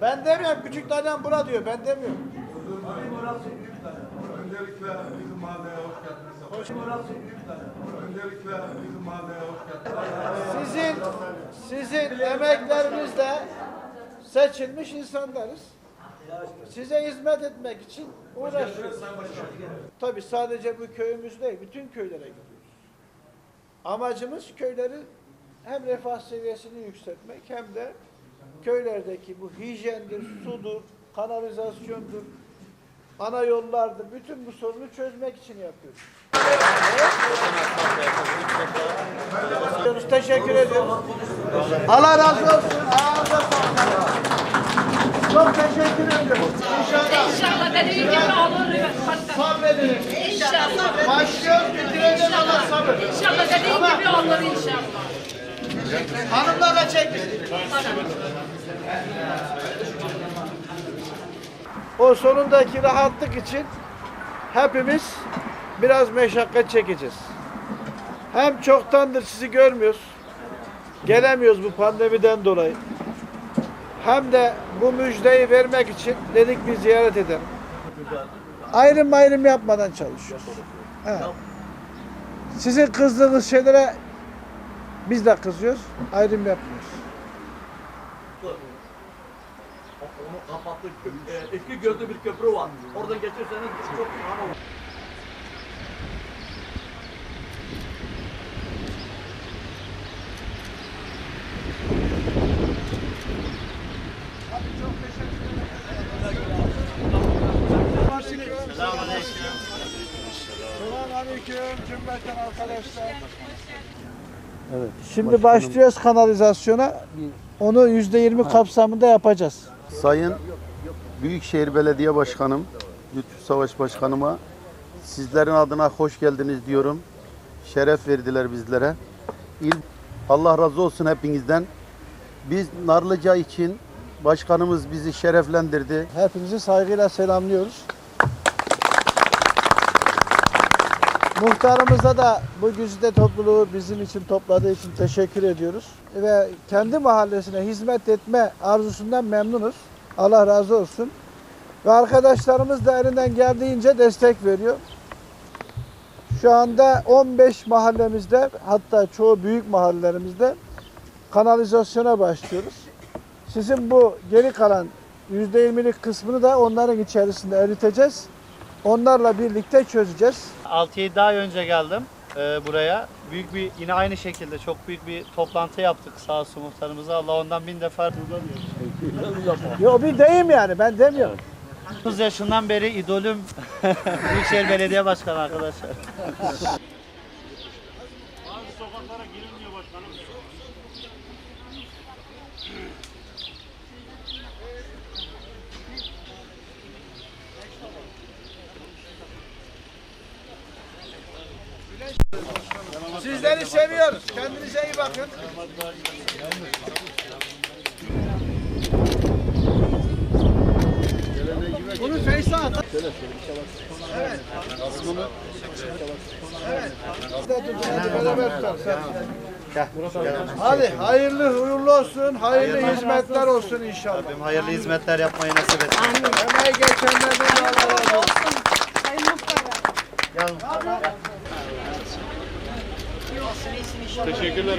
Ben demiyorum küçük tanem bura diyor ben demiyorum. Öncelikle bizim mahalleye hoş geldiniz. Öncelikle bizim mahalleye hoş geldiniz. Sizin sizin emeklerinizle seçilmiş insanlarız. Size hizmet etmek için uğraşıyoruz. Tabii sadece bu köyümüz değil, bütün köylere gidiyoruz. Amacımız köyleri hem refah seviyesini yükseltmek hem de köylerdeki bu hijyendir, sudur, kanalizasyondur, ana yollardır, bütün bu sorunu çözmek için yapıyoruz. Evet. Teşekkür ediyoruz. Allah razı olsun. Ağzına. Çok teşekkür ediyorum. İnşallah İnşallah dediği gibi olur. sabredin. İnşallah. Başlıyoruz, bitireceğiz ama sabır. İnşallah dediği gibi olur inşallah. Hanımlar da çekin. O sonundaki rahatlık için hepimiz biraz meşakkat çekeceğiz. Hem çoktandır sizi görmüyoruz. Gelemiyoruz bu pandemiden dolayı. Hem de bu müjdeyi vermek için dedik bir ziyaret edelim. Ayrım ayrım yapmadan çalışıyoruz. Evet. Sizin kızdığınız şeylere biz de kızıyoruz, ayrım yapmıyoruz. Onu kapattık. Ee, iki gözlü bir köprü var. Oradan geçerseniz çok olur. Selamünaleyküm cümleten arkadaşlar. Evet. Şimdi başlıyoruz kanalizasyona. Onu yüzde yirmi kapsamında yapacağız. Sayın Büyükşehir Belediye Başkanım, Lütfü Savaş Başkanıma sizlerin adına hoş geldiniz diyorum. Şeref verdiler bizlere. İl, Allah razı olsun hepinizden. Biz Narlıca için başkanımız bizi şereflendirdi. Hepinizi saygıyla selamlıyoruz. Muhtarımıza da bu güzide topluluğu bizim için topladığı için teşekkür ediyoruz. Ve kendi mahallesine hizmet etme arzusundan memnunuz. Allah razı olsun. Ve arkadaşlarımız da elinden geldiğince destek veriyor. Şu anda 15 mahallemizde hatta çoğu büyük mahallelerimizde kanalizasyona başlıyoruz. Sizin bu geri kalan %20'lik kısmını da onların içerisinde eriteceğiz. Onlarla birlikte çözeceğiz. 6-7 ay önce geldim e, buraya. Büyük bir yine aynı şekilde çok büyük bir toplantı yaptık sağ olsun muhtarımıza. Allah ondan bin defa Yo bir deyim yani ben demiyorum. 30 yaşından beri idolüm Büyükşehir Belediye Başkanı arkadaşlar. Sizleri seviyoruz. Kendinize iyi bakın. Bunu Face'e at. Evet. Evet. Hadi beraber tutar. Hadi hayırlı uğurlu olsun, hayırlı hizmetler olsun inşallah. Rabbim hayırlı hizmetler yapmayı nasip etsin. Emeği geçenlerden Allah razı olsun. Gel. Teşekkürler.